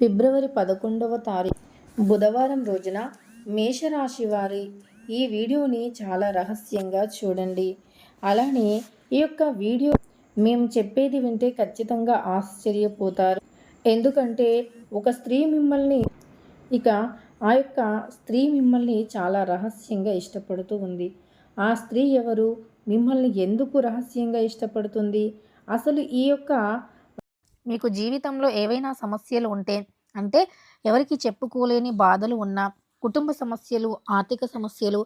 ఫిబ్రవరి పదకొండవ తారీఖు బుధవారం రోజున మేషరాశి వారి ఈ వీడియోని చాలా రహస్యంగా చూడండి. అలానే ఈ యొక్క వీడియో మేము చెప్పేది వింటే ఖచ్చితంగా ఆశ్చర్యపోతారు. ఎందుకంటే ఒక స్త్రీ మిమ్మల్ని ఇక ఆ యొక్క స్త్రీ మిమ్మల్ని చాలా రహస్యంగా ఇష్టపడుతూ ఉంది. ఆ స్త్రీ ఎవరు? మిమ్మల్ని ఎందుకు రహస్యంగా ఇష్టపడుతుంది? అసలు ఈ యొక్క మీకు జీవితంలో ఏవైనా సమస్యలు ఉంటే అంటే ఎవరికి చెప్పుకోలేని బాధలు ఉన్నా కుటుంబ సమస్యలు ఆర్థిక సమస్యలు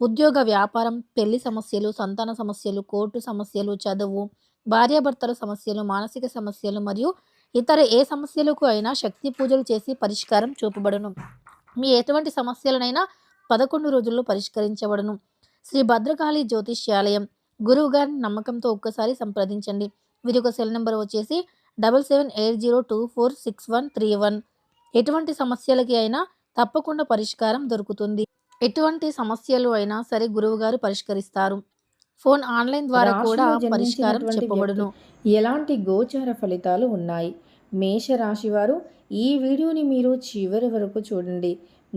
ఉద్యోగ వ్యాపారం పెళ్ళి సమస్యలు సంతాన సమస్యలు కోర్టు సమస్యలు చదువు భార్యాభర్తల సమస్యలు మానసిక సమస్యలు మరియు ఇతర ఏ సమస్యలకు అయినా శక్తి పూజలు చేసి పరిష్కారం చూపబడును. మీ ఎటువంటి సమస్యలనైనా పదకొండు రోజుల్లో పరిష్కరించబడును. శ్రీ భద్రకాళి జ్యోతిష్యాలయం గురువు గారిని నమ్మకంతో ఒక్కసారి సంప్రదించండి. వీరి యొక్క సెల్ నెంబర్ వచ్చేసి double seven eight zero two four six one three one. ఎటువంటి సమస్యలకి అయినా తప్పకుండా పరిష్కారం దొరుకుతుంది. ఎటువంటి సమస్యలు అయినా సరే గురువు గారు పరిష్కరిస్తారు. ఫోన్ ఆన్లైన్ ద్వారా కూడా పరిష్కారం చెప్పబడును. ఎలాంటి గోచార ఫలితాలు ఉన్నాయి? మేషరాశి వారు ఈ వీడియోని మీరు చివరి వరకు చూడండి.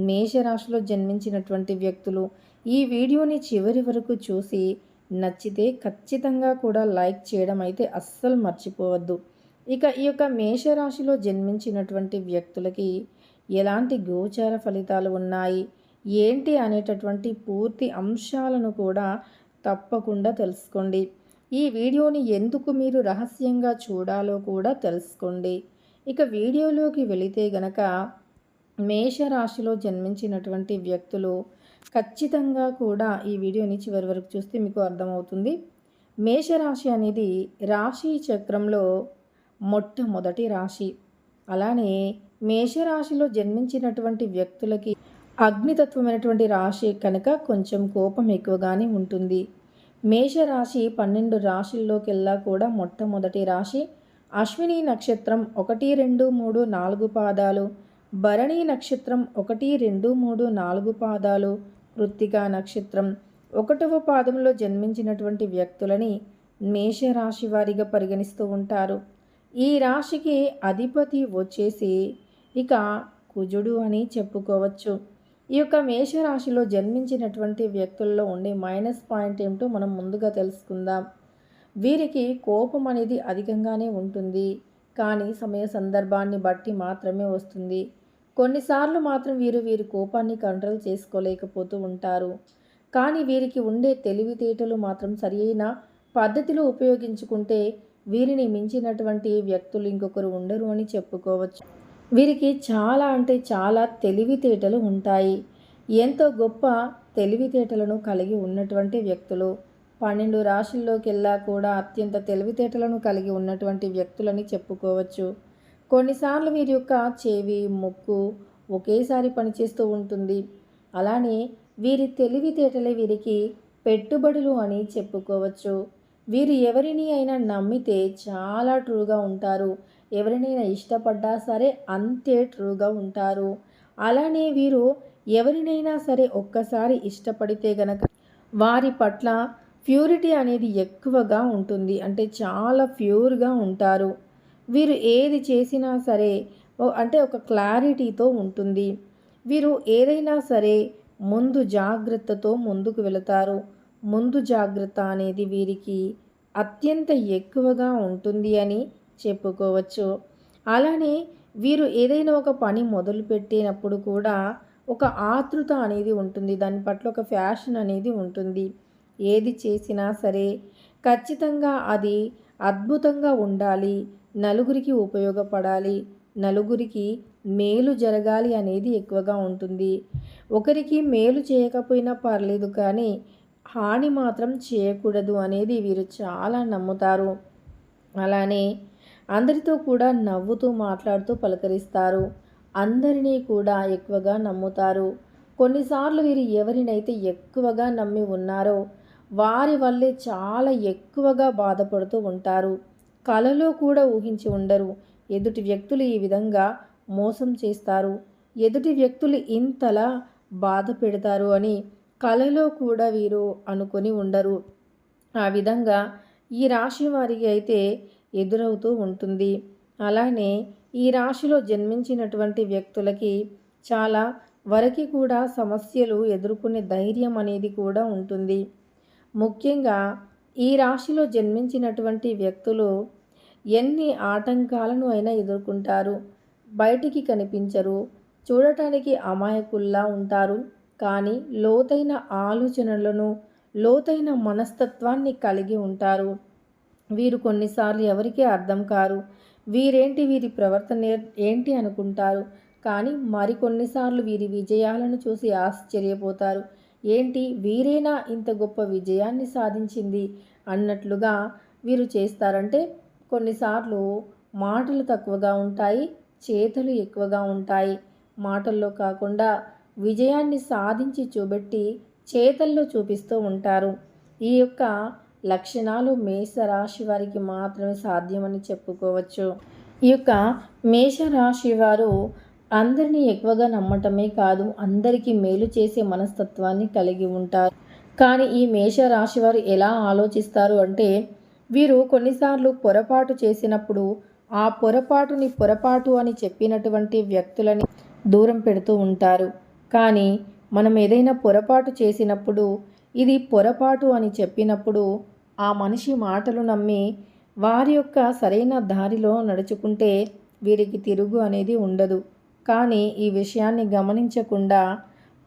మేషరాశిలో జన్మించినటువంటి వ్యక్తులు ఈ వీడియోని చివరి వరకు చూసి నచ్చితే ఖచ్చితంగా కూడా లైక్ చేయడం అయితే అస్సలు మర్చిపోవద్దు. ఇక ఈ యొక్క మేషరాశిలో జన్మించినటువంటి వ్యక్తులకి ఎలాంటి గోచార ఫలితాలు ఉన్నాయి? ఏంటి అనేటటువంటి పూర్తి అంశాలను కూడా తప్పకుండా తెలుసుకోండి. ఈ వీడియోని ఎందుకు మీరు రహస్యంగా చూడాలో కూడా తెలుసుకోండి. ఇక వీడియోలోకి వెళితే గనక మేషరాశిలో జన్మించినటువంటి వ్యక్తులు ఖచ్చితంగా కూడా ఈ వీడియోని చివరి వరకు చూస్తే మీకు అర్థమవుతుంది. మేషరాశి అనేది రాశి చక్రంలో మొట్టమొదటి రాశి. అలానే మేషరాశిలో జన్మించినటువంటి వ్యక్తులకి అగ్నితత్వమైనటువంటి రాశి కనుక కొంచెం కోపం ఎక్కువగానే ఉంటుంది. మేషరాశి పన్నెండు రాశుల్లోకెల్లా కూడా మొట్టమొదటి రాశి. అశ్విని నక్షత్రం ఒకటి రెండు మూడు నాలుగు పాదాలు. భరణి నక్షత్రం ఒకటి రెండు మూడు నాలుగు పాదాలు. కృత్తికా నక్షత్రం ఒకటవ పాదంలో జన్మించినటువంటి వ్యక్తులని మేషరాశి వారిగా పరిగణిస్తూ ఉంటారు. ఈ రాశికి అధిపతి వచ్చేసి ఇక కుజుడు అని చెప్పుకోవచ్చు. ఈ యొక్క మేషరాశిలో జన్మించినటువంటి వ్యక్తుల్లో ఉండే మైనస్ పాయింట్ ఏమిటో మనం ముందుగా తెలుసుకుందాం. వీరికి కోపం అనేది అధికంగానే ఉంటుంది. కానీ సమయ సందర్భాన్ని బట్టి మాత్రమే వస్తుంది. కొన్నిసార్లు మాత్రం వీరు వీరి కోపాన్ని కంట్రోల్ చేసుకోలేకపోతూ ఉంటారు. కానీ వీరికి ఉండే తెలివితేటలు మాత్రం సరియైన పద్ధతిలో ఉపయోగించుకుంటే వీరిని మించినటువంటి వ్యక్తులు ఇంకొకరు ఉండరు అని చెప్పుకోవచ్చు. వీరికి చాలా అంటే చాలా తెలివితేటలు ఉంటాయి. ఎంతో గొప్ప తెలివితేటలను కలిగి ఉన్నటువంటి వ్యక్తులు. పన్నెండు రాశుల్లోకెల్లా కూడా అత్యంత తెలివితేటలను కలిగి ఉన్నటువంటి వ్యక్తులని చెప్పుకోవచ్చు. కొన్నిసార్లు వీరి యొక్క చెవి ముక్కు ఒకేసారి పనిచేస్తూ ఉంటుంది. అలానే వీరి తెలివితేటలే వీరికి పెట్టుబడులు అని చెప్పుకోవచ్చు. వీరు ఎవరిని అయినా నమ్మితే చాలా ట్రూగా ఉంటారు. ఎవరినైనా ఇష్టపడ్డా సరే అంతే ట్రూగా ఉంటారు. అలానే వీరు ఎవరినైనా సరే ఒక్కసారి ఇష్టపడితే గనక వారి పట్ల ప్యూరిటీ అనేది ఎక్కువగా ఉంటుంది. అంటే చాలా ప్యూర్గా ఉంటారు. వీరు ఏది చేసినా సరే అంటే ఒక క్లారిటీతో ఉంటుంది. వీరు ఏదైనా సరే ముందు జాగ్రత్తతో ముందుకు వెళతారు. ముందు జాగ్రత్త అనేది వీరికి అత్యంత ఎక్కువగా ఉంటుంది అని చెప్పుకోవచ్చు. అలానే వీరు ఏదైనా ఒక పని మొదలు పెట్టినప్పుడు కూడా ఒక ఆతృత అనేది ఉంటుంది. దాని పట్ల ఒక ఫ్యాషన్ అనేది ఉంటుంది. ఏది చేసినా సరే ఖచ్చితంగా అది అద్భుతంగా ఉండాలి. నలుగురికి ఉపయోగపడాలి. నలుగురికి మేలు జరగాలి అనేది ఎక్కువగా ఉంటుంది. ఒకరికి మేలు చేయకపోయినా పర్లేదు కానీ హాని మాత్రం చేయకూడదు అనేది వీరు చాలా నమ్ముతారు. అలానే అందరితో కూడా నవ్వుతూ మాట్లాడుతూ పలకరిస్తారు. అందరినీ కూడా ఎక్కువగా నమ్ముతారు. కొన్నిసార్లు వీరు ఎవరినైతే ఎక్కువగా నమ్మి ఉన్నారో వారి వల్లే చాలా ఎక్కువగా బాధపడుతూ ఉంటారు. కలలో కూడా ఊహించి ఉండరు. ఎదుటి వ్యక్తులు ఈ విధంగా మోసం చేస్తారు. ఎదుటి వ్యక్తులు ఇంతలా బాధ పెడతారు అని కలలో కూడా వీరు అనుకొని ఉండరు. ఆ విధంగా ఈ రాశి వారికి అయితే ఎదురవుతూ ఉంటుంది. అలానే ఈ రాశిలో జన్మించినటువంటి వ్యక్తులకి చాలా వరకు కూడా సమస్యలు ఎదుర్కొనే ధైర్యం అనేది కూడా ఉంటుంది. ముఖ్యంగా ఈ రాశిలో జన్మించినటువంటి వ్యక్తులు ఎన్ని ఆటంకాలను అయినా ఎదుర్కొంటారు. బయటికి కనిపించరు. చూడటానికి అమాయకుల్లా ఉంటారు. కానీ లోతైన ఆలోచనలను లోతైన మనస్తత్వాన్ని కలిగి ఉంటారు. వీరు కొన్నిసార్లు ఎవరికీ అర్థం కారు. వీరేంటి వీరి ప్రవర్తన ఏంటి అనుకుంటారు? కానీ మరికొన్నిసార్లు వీరి విజయాలను చూసి ఆశ్చర్యపోతారు. ఏంటి వీరేనా ఇంత గొప్ప విజయాన్ని సాధించింది అన్నట్లుగా వీరు చేస్తారంటే కొన్నిసార్లు మాటలు తక్కువగా ఉంటాయి చేతులు ఎక్కువగా ఉంటాయి. మాటల్లో కాకుండా విజయాన్ని సాధించి చూపెట్టి చేతల్లో చూపిస్తూ ఉంటారు. ఈ యొక్క లక్షణాలు మేషరాశి వారికి మాత్రమే సాధ్యమని చెప్పుకోవచ్చు. ఈ యొక్క మేషరాశి వారు అందరినీ ఎక్కువగా నమ్మటమే కాదు అందరికీ మేలు చేసే మనస్తత్వాన్ని కలిగి ఉంటారు. కానీ ఈ మేషరాశి వారు ఎలా ఆలోచిస్తారు అంటే వీరు కొన్నిసార్లు పొరపాటు చేసినప్పుడు ఆ పొరపాటుని పొరపాటు అని చెప్పినటువంటి వ్యక్తులని దూరం పెడుతూ ఉంటారు. కానీ మనం ఏదైనా పొరపాటు చేసినప్పుడు ఇది పొరపాటు అని చెప్పినప్పుడు ఆ మనిషి మాటలు నమ్మి వారి యొక్క సరైన దారిలో నడుచుకుంటే వీరికి తిరుగు అనేది ఉండదు. కానీ ఈ విషయాన్ని గమనించకుండా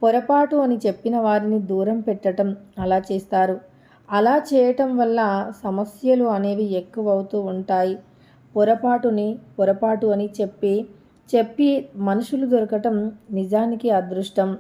పొరపాటు అని చెప్పిన వారిని దూరం పెట్టడం అలా చేస్తారు. అలా చేయటం వల్ల సమస్యలు అనేవి ఎక్కువ అవుతూ ఉంటాయి. పొరపాటుని పొరపాటు అని చెప్పి చెప్పి మనుషులు దొరకటం నిజానికి అదృష్టం.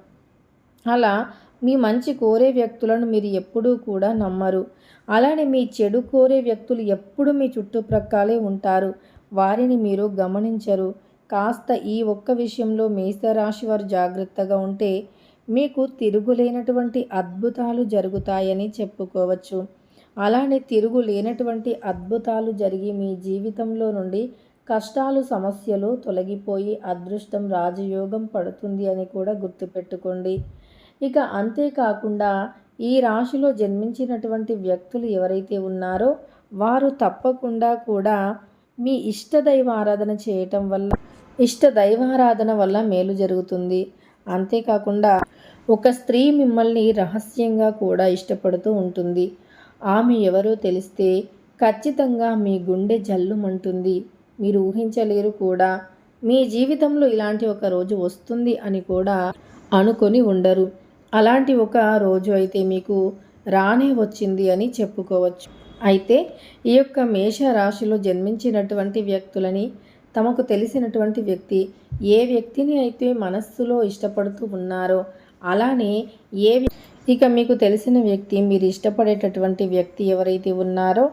అలా మీ మంచి కోరే వ్యక్తులను మీరు ఎప్పుడూ కూడా నమ్మరు. అలానే మీ చెడు కోరే వ్యక్తులు ఎప్పుడు మీ చుట్టుప్రక్కలే ఉంటారు. వారిని మీరు గమనించరు. కాస్త ఈ ఒక్క విషయంలో మేషరాశి వారు జాగ్రత్తగా ఉంటే మీకు తిరుగులేనటువంటి అద్భుతాలు జరుగుతాయని చెప్పుకోవచ్చు. అలానే తిరుగు లేనటువంటి అద్భుతాలు జరిగి మీ జీవితంలో నుండి కష్టాలు సమస్యలు తొలగిపోయి అదృష్టం రాజయోగం పడుతుంది అని కూడా గుర్తుపెట్టుకోండి. ఇక అంతేకాకుండా ఈ రాశిలో జన్మించినటువంటి వ్యక్తులు ఎవరైతే ఉన్నారో వారు తప్పకుండా కూడా మీ ఇష్ట దైవారాధన చేయటం వల్ల ఇష్ట దైవారాధన వల్ల మేలు జరుగుతుంది. అంతేకాకుండా ఒక స్త్రీ మిమ్మల్ని రహస్యంగా కూడా ఇష్టపడుతూ ఉంటుంది. ఆమె ఎవరో తెలిస్తే ఖచ్చితంగా మీ గుండె జల్లుమంటుంది. మీరు ఊహించలేరు కూడా. మీ జీవితంలో ఇలాంటి ఒక రోజు వస్తుంది అని కూడా అనుకొని ఉండరు. అలాంటి ఒక రోజు అయితే మీకు రానే వచ్చింది అని చెప్పుకోవచ్చు. అయితే ఈ యొక్క మేష రాశిలో జన్మించినటువంటి వ్యక్తులని తమకు తెలిసినటువంటి వ్యక్తి ఏ వ్యక్తిని అయితే మనస్సులో ఇష్టపడుతూ ఉన్నారో అలానే ఏ ఇక మీకు తెలిసిన వ్యక్తి మీరు ఇష్టపడేటటువంటి వ్యక్తి ఎవరైతే ఉన్నారో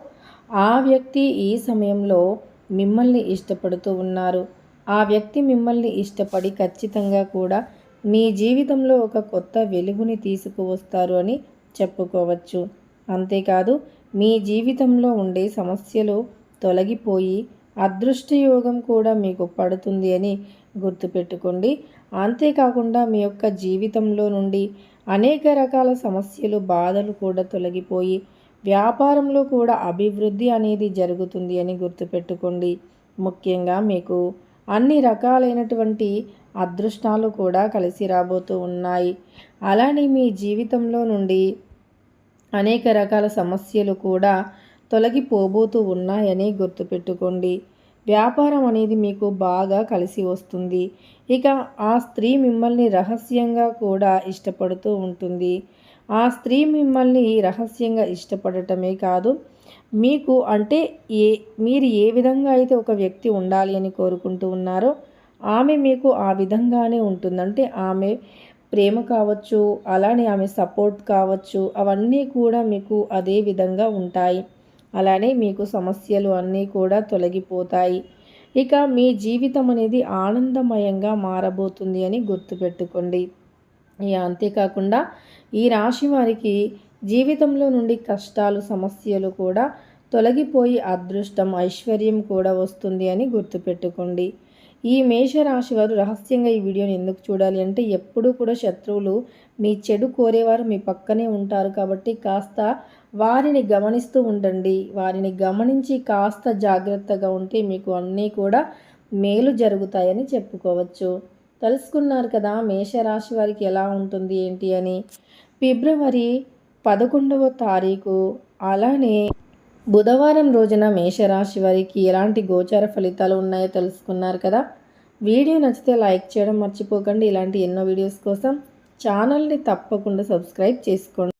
ఆ వ్యక్తి ఈ సమయంలో మిమ్మల్ని ఇష్టపడుతూ ఉన్నారు. ఆ వ్యక్తి మిమ్మల్ని ఇష్టపడి ఖచ్చితంగా కూడా మీ జీవితంలో ఒక కొత్త వెలుగుని తీసుకువస్తారు అని చెప్పుకోవచ్చు. అంతేకాదు మీ జీవితంలో ఉండే సమస్యలు తొలగిపోయి అదృష్టయోగం కూడా మీకు పడుతుంది అని గుర్తుపెట్టుకోండి. అంతేకాకుండా మీ యొక్క జీవితంలో నుండి అనేక రకాల సమస్యలు బాధలు కూడా తొలగిపోయి వ్యాపారంలో కూడా అభివృద్ధి అనేది జరుగుతుంది అని గుర్తుపెట్టుకోండి. ముఖ్యంగా మీకు అన్ని రకాలైనటువంటి అదృష్టాలు కూడా కలిసి రాబోతూ ఉన్నాయి. అలానే మీ జీవితంలో నుండి అనేక రకాల సమస్యలు కూడా తొలగిపోబోతూ ఉన్నాయని గుర్తుపెట్టుకోండి. వ్యాపారం అనేది మీకు బాగా కలిసి వస్తుంది. ఇక ఆ స్త్రీ మిమ్మల్ని రహస్యంగా కూడా ఇష్టపడుతూ ఉంటుంది. ఆ స్త్రీ మిమ్మల్ని రహస్యంగా ఇష్టపడటమే కాదు మీకు అంటే ఏ మీరు ఏ విధంగా అయితే ఒక వ్యక్తి ఉండాలి అని కోరుకుంటూ ఉన్నారో ఆమె మీకు ఆ విధంగానే ఉంటుందంటే ఆమె ప్రేమ కావచ్చు అలానే ఆమె సపోర్ట్ కావచ్చు అవన్నీ కూడా మీకు అదే విధంగా ఉంటాయి. అలానే మీకు సమస్యలు అన్నీ కూడా తొలగిపోతాయి. ఇక మీ జీవితం అనేది ఆనందమయంగా మారబోతుంది అని గుర్తుపెట్టుకోండి. ఇక అంతేకాకుండా ఈ రాశి వారికి జీవితంలో నుండి కష్టాలు సమస్యలు కూడా తొలగిపోయి అదృష్టం ఐశ్వర్యం కూడా వస్తుంది అని గుర్తుపెట్టుకోండి. ఈ మేషరాశి వారు రహస్యంగా ఈ వీడియోని ఎందుకు చూడాలి అంటే ఎప్పుడూ కూడా శత్రువులు మీ చెడు కోరేవారు మీ పక్కనే ఉంటారు కాబట్టి కాస్త వారిని గమనిస్తూ ఉండండి. వారిని గమనించి కాస్త జాగ్రత్తగా ఉంటే మీకు అన్నీ కూడా మేలు జరుగుతాయని చెప్పుకోవచ్చు. తెలుసుకున్నారు కదా మేషరాశి వారికి ఎలా ఉంటుంది ఏంటి అని? ఫిబ్రవరి పదకొండవ తారీఖు అలానే బుధవారం రోజున మేషరాశి వారికి ఎలాంటి గోచార ఫలితాలు ఉన్నాయో తెలుసుకున్నారు కదా? వీడియో నచ్చితే లైక్ చేయడం మర్చిపోకండి. ఇలాంటి ఎన్నో వీడియోస్ కోసం ఛానల్ని తప్పకుండా సబ్స్క్రైబ్ చేసుకోండి.